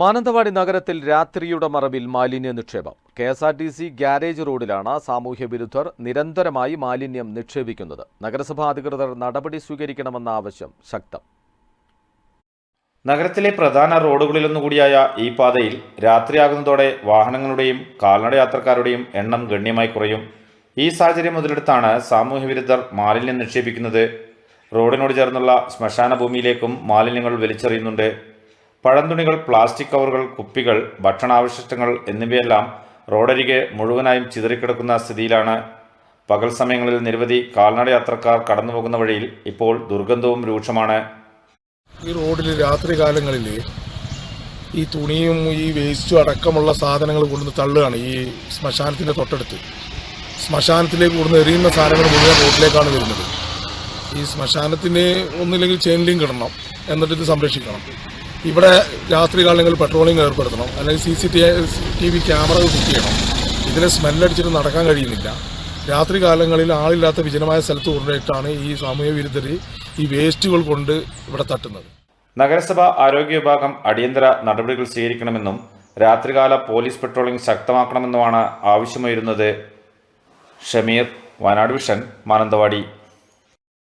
മാനന്തവാടി നഗരത്തിൽ രാത്രിയുടെ മറവിൽ മാലിന്യ നിക്ഷേപം. K S R T C garage റോഡിലാണ് സാമൂഹ്യ വിരുദ്ധർ നിരന്തരമായി മാലിന്യം നിക്ഷേപിക്കുന്നത്. നഗരസഭാ അധികൃതർ നടപടി സ്വീകരിക്കണമെന്ന ആവശ്യം ശക്തം. നഗരത്തിലെ പ്രധാന റോഡുകളിലൊന്നുകൂടിയായ ഈ പാതയിൽ രാത്രിയാകുന്നതോടെ വാഹനങ്ങളുടെയും കാൽനട യാത്രക്കാരുടെയും എണ്ണം ഗണ്യമായി കുറയും. ഈ സാഹചര്യം മുതലെടുത്താണ് സാമൂഹ്യ വിരുദ്ധർ മാലിന്യം നിക്ഷേപിക്കുന്നത്. റോഡിനോട് ചേർന്നുള്ള ശ്മശാന ഭൂമിയിലേക്കും മാലിന്യങ്ങൾ വലിച്ചെറിയുന്നുണ്ട്. പഴന്തുണികൾ പ്ലാസ്റ്റിക് കവറുകൾ കുപ്പികൾ ഭക്ഷണാവശിഷ്ടങ്ങൾ എന്നിവയെല്ലാം റോഡരികെ മുഴുവനായും ചിതറിക്കിടക്കുന്ന സ്ഥിതിയിലാണ്. പകൽ സമയങ്ങളിൽ നിരവധി കാൽനട യാത്രക്കാർ കടന്നുപോകുന്ന വഴിയിൽ ഇപ്പോൾ ദുർഗന്ധവും രൂക്ഷമാണ്. ഈ റോഡിൽ രാത്രി കാലങ്ങളിൽ ഈ തുണിയും ഈ വേസ്റ്റും അടക്കമുള്ള സാധനങ്ങൾ കൊണ്ടുവന്ന് തള്ളുകയാണ് ഈ ശ്മശാനത്തിന്റെ തൊട്ടടുത്ത്. ശ്മശാനത്തിലേക്ക് കൊണ്ടുവന്ന് എറിയുന്ന സാധനങ്ങൾ മുഴുവൻ റോഡിലേക്കാണ് വരുന്നത്. ഈ ശ്മശാനത്തിന് ഒന്നില്ലെങ്കിൽ ചെയിൻ ലിങ്ക് ഇടണം എന്നിട്ട് ഇത് സംരക്ഷിക്കണം. ഇവിടെ രാത്രി കാലങ്ങളിൽ പെട്രോളിംഗ് ഏർപ്പെടുത്തണം. അല്ലെങ്കിൽ സി സി ടി വി ക്യാമറകൾ ഫിറ്റ് ചെയ്യണം. ഇതിനെ സ്മെല്ലടിച്ചിട്ട് നടക്കാൻ കഴിയുന്നില്ല. രാത്രി കാലങ്ങളിൽ ആളില്ലാത്ത വിജനമായ സ്ഥലത്ത് കൊണ്ടുപോയിട്ടാണ് ഈ സാമൂഹ്യ വിരുദ്ധർ ഈ വേസ്റ്റുകൾ കൊണ്ട് ഇവിടെ തട്ടുന്നത്. നഗരസഭ ആരോഗ്യ വിഭാഗം അടിയന്തര നടപടികൾ സ്വീകരിക്കണമെന്നും രാത്രികാല പോലീസ് പെട്രോളിംഗ് ശക്തമാക്കണമെന്നുമാണ് ആവശ്യമായിരുന്നത്. ഷമീർ വയനാട് വിഷൻ മാനന്തവാടി.